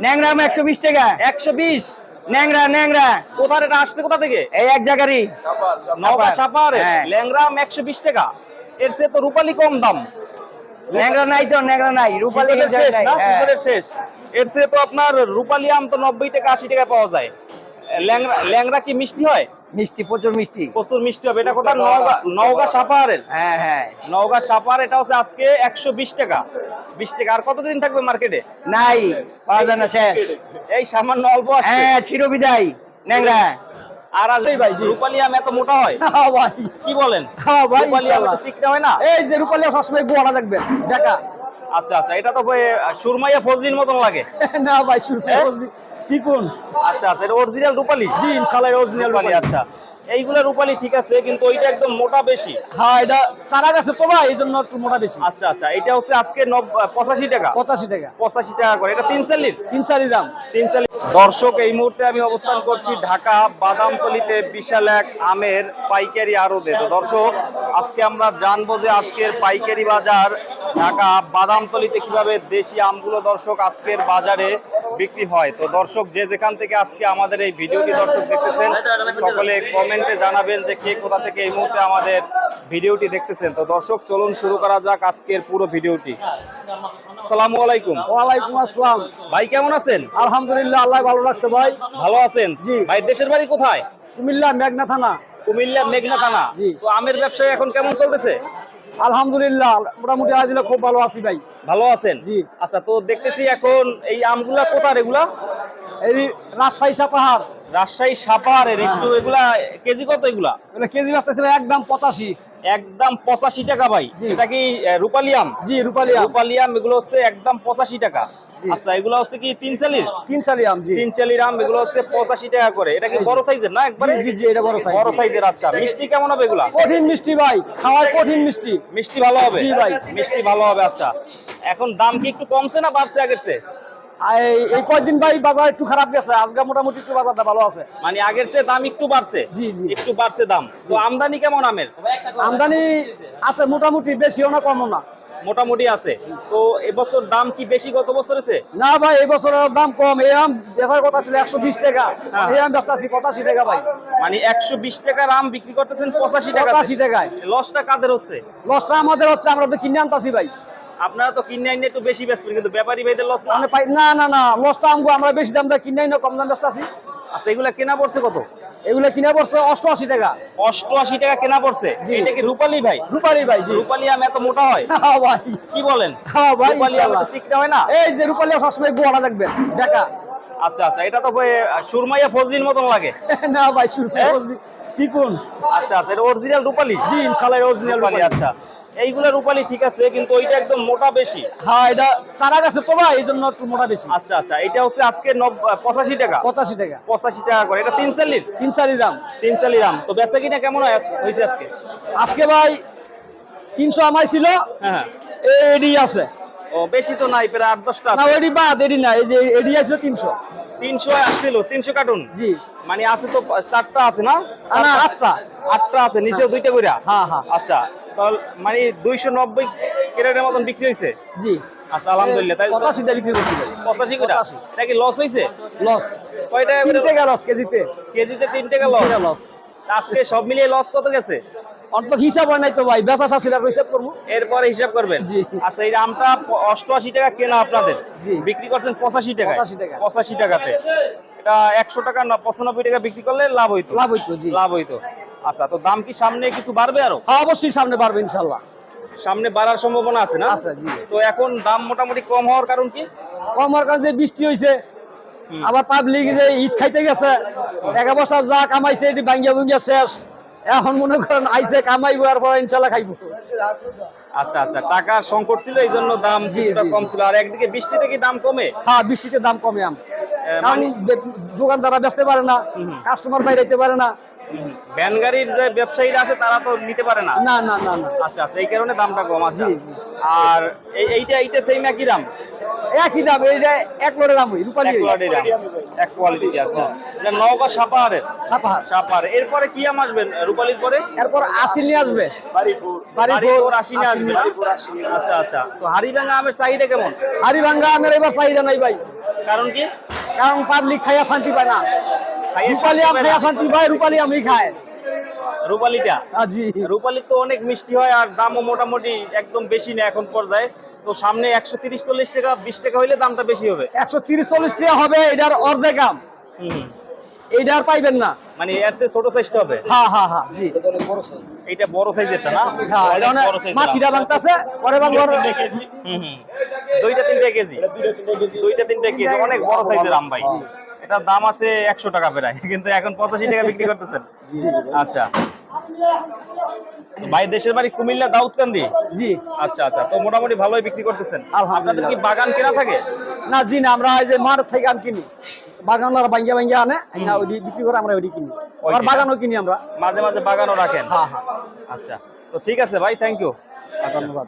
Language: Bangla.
ন্যাংরা আম একশো বিশ টাকা। একশো বিশ? ন্যাংরা ন্যাংরা। কোথায় এটা আসছে? কোথা থেকে? এই এক জায়গারই। নওগাঁ সাপার? হ্যাঁ। ল্যাংরাম একশো বিশ টাকা। এর সে তো রূপালি কম দাম। ন্যাংরা নাই তো ন্যাংরা নাই। রূপালি শেষ না? হ্যাঁ। শেষ। এর সে তো আপনার রূপালি আম তো নব্বই টাকা আশি টাকা পাওয়া যায়। ল্যাংরা ল্যাংরা কি মিষ্টি হয়? মিষ্টি প্রচুর মিষ্টি। প্রচুর মিষ্টি হবে। এটা কোথায়? নওগাঁ নওগাঁ সাপাহারের? হ্যাঁ হ্যাঁ। নওগাঁ সাপাহার এটা হচ্ছে আজকে একশো বিশ টাকা। বিশ টাকা। আর কতদিন থাকবে মার্কেটে? নাই পাওয়া যায় না শেষ। এই সামান্য অল্প হ্যাঁ চিরবিদায় ন্যাংরা। আর আসবে ভাই রূপালি আম এত মোটা হয়? হ্যাঁ ভাই। কি বলেন? হ্যাঁ ভাই রূপালি আম ইনশাআল্লাহ। হয় না? এই যে রূপালী সবসময় গোয়াটা দেখবেন দেখা আচ্ছা আচ্ছা। এটা তো সুরমাইয়া ফজলির মতন লাগে। না ভাই শুরু হ্যাঁ? চিকুন। আচ্ছা আচ্ছা এটা অরিজিনাল রূপালি? জি ইনশাল্লাহ অরিজিনাল রূপালি আচ্ছা। এইগুলা রূপালি ঠিক আছে কিন্তু ওইটা একদম মোটা বেশি। হ্যাঁ এটা চারা গাছে তো ভাই এই জন্য একটু মোটা বেশি। আচ্ছা আচ্ছা এটা হচ্ছে আজকে পঁচাশি টাকা। পঁচাশি টাকা। পঁচাশি টাকা করে। এটা তিন চাল্লির তিন দাম। তিন দর্শক এই মুহূর্তে আমি অবস্থান করছি ঢাকা বাদামতলিতে বিশাল এক আমের পাইকারি আড়তে। তো দর্শক আজকে আমরা জানব যে আজকের পাইকারি বাজার ঢাকা বাদামতলিতে কীভাবে দেশি আমগুলো দর্শক আজকের বাজারে বিক্রি হয়। তো দর্শক যে যেখান থেকে আজকে আমাদের এই ভিডিওটি দর্শক দেখতেছেন সকলে কমেন্টে জানাবেন যে কে কোথা থেকে এই মুহূর্তে আমাদের ভিডিওটি দেখতেছেন। তো দর্শক চলুন শুরু করা যাক আজকের পুরো ভিডিওটি। আসসালামু আলাইকুম। ওয়ালাইকুম আসসালাম। ভাই কেমন আছেন? আলহামদুলিল্লাহ আল্লাহ ভালো রাখছে ভাই। ভালো আছেন? জি। ভাই দেশের বাড়ি কোথায়? কুমিল্লা মেঘনা থানা। কুমিল্লা মেঘনা থানা। তো আমের ব্যবসা এখন কেমন চলতেছে? আলহামদুলিল্লাহ মোটামুটি আলহামদুলিল্লাহ খুব ভালো আছি ভাই। ভালো আছেন? জি। আচ্ছা তো দেখতেছি এখন এই আমগুলা কোথার এগুলা? এই রাজশাহী সাপাহার। রাজশাহী সাপাহারের একটু এগুলা কেজি কত এগুলা? কেজি ভাই একদম পঁচাশি। একদম পঁচাশি টাকা ভাই। এটা কি রূপালিয়াম আম? জি রূপালিয়াম রূপালিয়াম এগুলো হচ্ছে একদম পঁচাশি টাকা। আচ্ছা এগুলো হচ্ছে কি তিন চালির তিন চালি আম জি। তিন চালির আম এগুলো হচ্ছে পঁচাশি টাকা করে। এটা কি বড় সাইজের না একবারে? জি, জি, জি, এটা বড় সাইজের আচ্ছা। মিষ্টি কেমন হবে এগুলা? কঠিন মিষ্টি ভাই। খাওয়ার কঠিন মিষ্টি। মিষ্টি ভালো হবে? জি ভাই। মিষ্টি ভালো হবে আচ্ছা। এখন দাম কি একটু কমছে না বাড়ছে আগের চেয়ে? এই- এই কয়দিন ভাই বাজার একটু খারাপ গেছে। আজকে মোটামুটি একটু বাজারটা ভালো আছে। মানে আগের চেয়ে দাম একটু বাড়ছে? জি, জি। একটু বাড়ছে দাম। তো আমদানি কেমন আমের? আমদানি আছে মোটামুটি বেশিও না কমও না। মোটামুটি আছে। তো এবছর দাম কি বেশি গত বছর আছে? না ভাই এই বছর দাম কম। এই আম বেচার কথা ছিল একশো বিশ টাকা। হ্যাঁ। এই আম বেচতেছি পঁচাশি টাকা ভাই। মানে একশো বিশ টাকার আম বিক্রি করতেছেন পঁচাশি টাকা পঁচাশি টাকায়। লসটা কাদের হচ্ছে? লসটা আমাদের হচ্ছে আমরা তো কিনে আনতাছি ভাই। আপনারা তো কিনে আইনে একটু বেশি বেচবেন কিন্তু ব্যাপারী ভাইদের লস না? মানে না না না লসটা আমগো আমরা বেশি দাম দিয়ে কিনে না কম দাম বেচতাছি। আচ্ছা এগুলা কেনা পড়ছে কত? এগুলো কিনা পড়ছে অষ্টআশি টাকা। অষ্টআশি টাকা কেনা পড়ছে? এটা কি রূপালী ভাই? রূপালী ভাই রূপালী আম এত মোটা হয়? হ্যাঁ ভাই। কি বলেন? হ্যাঁ ভাই রূপালী আম ইনশাআল্লাহ। হয় না? এই যে রূপালী সবসময় গোয়াটা দেখবেন দেখা আচ্ছা আচ্ছা এটা তো ভাই, সুরমাইয়া ফজলির মতন লাগে। না ভাই সুরমাইয়া ফজলি চিকুন। আচ্ছা আচ্ছা এটা অরিজিনাল রূপালী? জি ইনশাআল্লাহ অরিজিনাল রূপালী। আচ্ছা। এইগুলা রূপালী ঠিক আছে কিন্তু ওইটা একদম মোটা বেশি। হ্যাঁ এটা চারা গাছে তো ভাই এই জন্য একটু মোটা বেশি। আচ্ছা আচ্ছা এটা হচ্ছে আজকে পঁচাশি টাকা। পঁচাশি টাকা। পঁচাশি টাকা করে এটা তিন চাল্লির তিন চারি দাম। তিন চাল্লি দাম। তো বেচা কিনা কেমন হয় হয়েছে আজকে? আজকে ভাই তিনশো আমাই ছিল। হ্যাঁ হ্যাঁ। এডি আছে। ও বেশি তো নাই প্রায় আট দশটা না আছে। এডি বাদ এডি না এই যে এডি আছে তিনশো। তিনশো আসছিল তিনশো কার্টুন? জি। মানে আছে তো চারটা আছে না? আটটা। আটটা আছে নিচেও দুইটা কইরা? হ্যাঁ হ্যাঁ। আচ্ছা তাহলে মানে দুইশো নব্বই ক্যারেটের মতন বিক্রি হয়েছে? জি। আচ্ছা আলহামদুলিল্লাহ। তাই পঁচাশিটা বিক্রি করছিল পঁচাশি করে? এটা কি লস হয়েছে? লস কয় টাকা তিন টাকা লস কেজিতে। কেজিতে তিন টাকা লস লস আজকে সব মিলিয়ে লস কত গেছে? অন্ত হিসাব হয় নাই তো ভাই বেচা টাকা হিসাব করব। এরপরে হিসাব করবেন? জি। আচ্ছা এই আমটা অষ্টআশি টাকা কেনা আপনাদের। জি। বিক্রি করছেন পঁচাশি টাকা 85 টাকা। পঁচাশি টাকাতে। এটা একশো টাকা না পঁচানব্বই টাকা বিক্রি করলে লাভ হইতো। লাভ হইতো জি। লাভ হইতো। আচ্ছা তো দাম কি সামনে কিছু বাড়বে আরও? হ্যাঁ অবশ্যই সামনে বাড়বে ইনশাল্লাহ সামনে বাড়ার সম্ভাবনা আছে না? আছে, জি। তো এখন দাম মোটামুটি কম হওয়ার কারণ কি? কমার কাছে বৃষ্টি হয়েছে। আবার পাবলিক যে ঈদ খাইতে গেছে এক বছর যা কামাইছে এটি ভাঙ্গিয়া ভুঙ্গিয়া শেষ। এখন মনে করেন আইসে কামাইবো আর পরে ইনশাল্লাহ খাইবো। আচ্ছা আচ্ছা টাকার সংকট ছিল এই জন্য দাম কিছুটা কম ছিল। আর একদিকে বৃষ্টিতে কি দাম কমে? হ্যাঁ বৃষ্টিতে দাম কমে আম। কারণ মানে- দোকানদাররা বেচতে পারে না কাস্টমার বাইরে পারে না। ভ্যান গাড়ির যে ব্যবসায়ীরা আছে তারা তো নিতে পারে না? না না না না। আচ্ছা আচ্ছা এই কারণে দামটা কম আছে। আর এইটা এইটা সেম একই দাম? একই দাম এইটা এক লোডের দাম রূপালি এক কোয়ালিটি দাম। এক কোয়ালিটি আচ্ছা। এটা নওগাঁ সাপাহারের সাপাহার। সাপাহার। এরপরে কি আম আসবেন রূপালির পরে? এরপর আশি নিয়ে আসবে। বাড়িপুর বাড়িপুর, আশি নিয়ে আসবে। না? আচ্ছা আচ্ছা। তো হাড়িভাঙা আমের চাহিদা কেমন? হারিভাঙ্গা আমের এবার চাহিদা নাই ভাই। কারণ কি? কারণ পাবলিক খাইয়া শান্তি পায় না। রূপালি আম শান্তি পায় রূপালি আমি খায়। রূপালিটা? আহ, জি। রূপালির তো অনেক মিষ্টি হয় আর দামও মোটামুটি একদম বেশি না এখন পর্যায়ে। তো সামনে একশো তিরিশ চল্লিশ টাকা বিশ টাকা হইলে দামটা বেশি হবে। একশো তিরিশ চল্লিশ টাকা হবে এটার অর্ধেক আম। হুম। এইটার পাইবেন না। মানে এর চেয়ে ছোট সাইজটা হবে? হ্যাঁ হ্যাঁ হ্যাঁ জি। এইটা বড় সাইজেরটা না? হ্যাঁ এটা অনেক বড় size মাটিটা ভাঙতাছে পরে ভাঙবার হুম হুম। দুইটা তিনটা কেজি। দুইটা তিনটা কেজি। অনেক বড় সাইজের আম ভাই। এটার দাম আছে একশো টাকা প্রায় কিন্তু এখন পঁচাশি টাকা বিক্রি করতেছেন। আচ্ছা। ভাই দেশের বাড়ি কুমিল্লা দাউদকান্দি? জি। আচ্ছা আচ্ছা। তো মোটামুটি ভালোই বিক্রি করতেছেন। আপনাদের কি বাগান কেনা থাকে? না জি না আমরা এই যে মাঠ থেকে আম কিনি। বাগানার ভাঙ্গিয়া ভাঙ্গিয়া আনে ওই বিক্রি করে আমরা ওইটি কিনি। আর। বাগানও কিনি আমরা। মাঝে মাঝে বাগানও রাখেন? হ্যাঁ হ্যাঁ। আচ্ছা। তো ঠিক আছে ভাই থ্যাংক ইউ আচ্ছা। ধন্যবাদ।